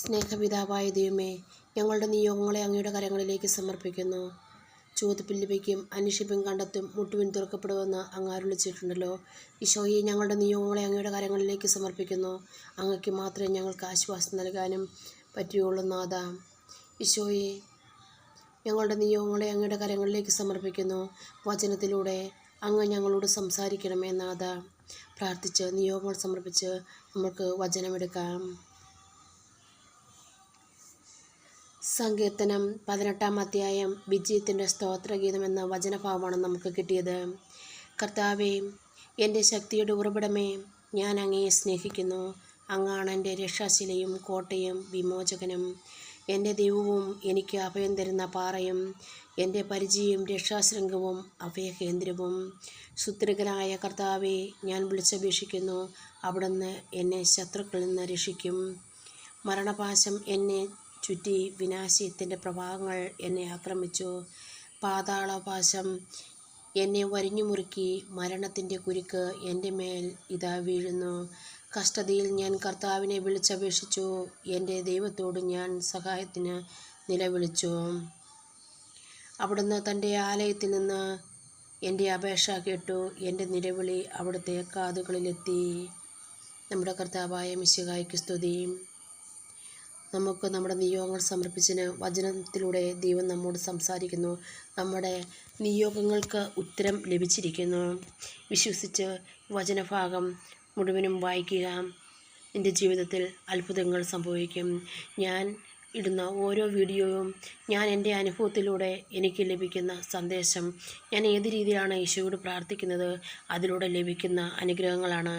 സ്നേഹപിതാവായ ദൈവമേ ഞങ്ങളുടെ നിയോഗങ്ങളെ അങ്ങയുടെ കരങ്ങളിലേക്ക് സമർപ്പിക്കുന്നു. ലഭിക്കും അന്വേഷിപ്പും കണ്ടെത്തും മുട്ടുവിൻ തുറക്കപ്പെടുമെന്ന് അങ്ങ് അരുളിച്ചിട്ടുണ്ടല്ലോ. ഈശോയെ ഞങ്ങളുടെ നിയോഗങ്ങളെ അങ്ങയുടെ കരങ്ങളിലേക്ക് സമർപ്പിക്കുന്നു. അങ്ങയ്ക്ക് മാത്രമേ ഞങ്ങൾക്ക് ആശ്വാസം നൽകാനും പറ്റുകയുള്ളൂ നാഥ. ഈശോയെ ഞങ്ങളുടെ നിയോഗങ്ങളെ അങ്ങയുടെ കരങ്ങളിലേക്ക് സമർപ്പിക്കുന്നു. വചനത്തിലൂടെ അങ്ങ് ഞങ്ങളോട് സംസാരിക്കണമേ നാഥ. പ്രാർത്ഥിച്ച് നിയോഗങ്ങൾ സമർപ്പിച്ച് നമുക്ക് വചനമെടുക്കാം. സങ്കീർത്തനം പതിനെട്ടാം അധ്യായം വിജയത്തിന്റെ സ്തോത്രഗീതം എന്ന വചനഭാവമാണ് നമുക്ക് കിട്ടിയത്. കർത്താവേ എന്റെ ശക്തിയുടെ ഉറവിടമേ ഞാൻ അങ്ങയെ സ്നേഹിക്കുന്നു. അങ്ങാണ് എന്റെ രക്ഷാശിലയും കോട്ടയും വിമോചകനും. എന്റെ ദൈവവും എനിക്ക് അഭയം തരുന്ന പാറയും എന്റെ പരിചയവും രക്ഷാശൃംഗവും അഭയകേന്ദ്രവും സുത്രികനായ കർത്താവെ ഞാൻ വിളിച്ചപേക്ഷിക്കുന്നു. അവിടുന്ന് എന്നെ ശത്രുക്കളിൽ നിന്ന് രക്ഷിക്കും. മരണപാശം എന്നെ ചുറ്റി വിനാശയത്തിന്റെ പ്രവാഹങ്ങൾ എന്നെ ആക്രമിച്ചു. പാതാളപാശം എന്നെ വരിഞ്ഞു മുറുക്കി മരണത്തിന്റെ കുരുക്ക് എന്റെ മേൽ ഇതാ വീഴുന്നു. കഷ്ടതയിൽ ഞാൻ കർത്താവിനെ വിളിച്ചപേക്ഷിച്ചു. എന്റെ ദൈവത്തോട് ഞാൻ സഹായത്തിന് നിലവിളിച്ചു. അവിടുന്ന് തന്റെ ആലയത്തിൽ നിന്ന് എന്റെ അപേക്ഷ കേട്ടു. എന്റെ നിലവിളി അവിടുത്തെ കാതുകളിലെത്തി. നമ്മുടെ കർത്താവായ മിശുകായ്ക്ക് സ്തുതിയും നമുക്ക് നമ്മുടെ നിയോഗങ്ങൾ സമർപ്പിച്ചതിന് വചനത്തിലൂടെ ദൈവം നമ്മോട് സംസാരിക്കുന്നു. നമ്മുടെ നിയോഗങ്ങൾക്ക് ഉത്തരം ലഭിച്ചിരിക്കുന്നു. വിശ്വസിച്ച് വചനഭാഗം മുഴുവനും വായിക്കുക. എന്റെ ജീവിതത്തിൽ അത്ഭുതങ്ങൾ സംഭവിക്കും. ഞാൻ ഇടുന്ന ഓരോ വീഡിയോയും ഞാൻ എന്റെ അനുഭവത്തിലൂടെ എനിക്ക് ലഭിക്കുന്ന സന്ദേശം. ഞാൻ ഏത് രീതിയിലാണ് ഈശോയോട് പ്രാർത്ഥിക്കുന്നത്? അതിലൂടെ ലഭിക്കുന്ന അനുഗ്രഹങ്ങളാണ്.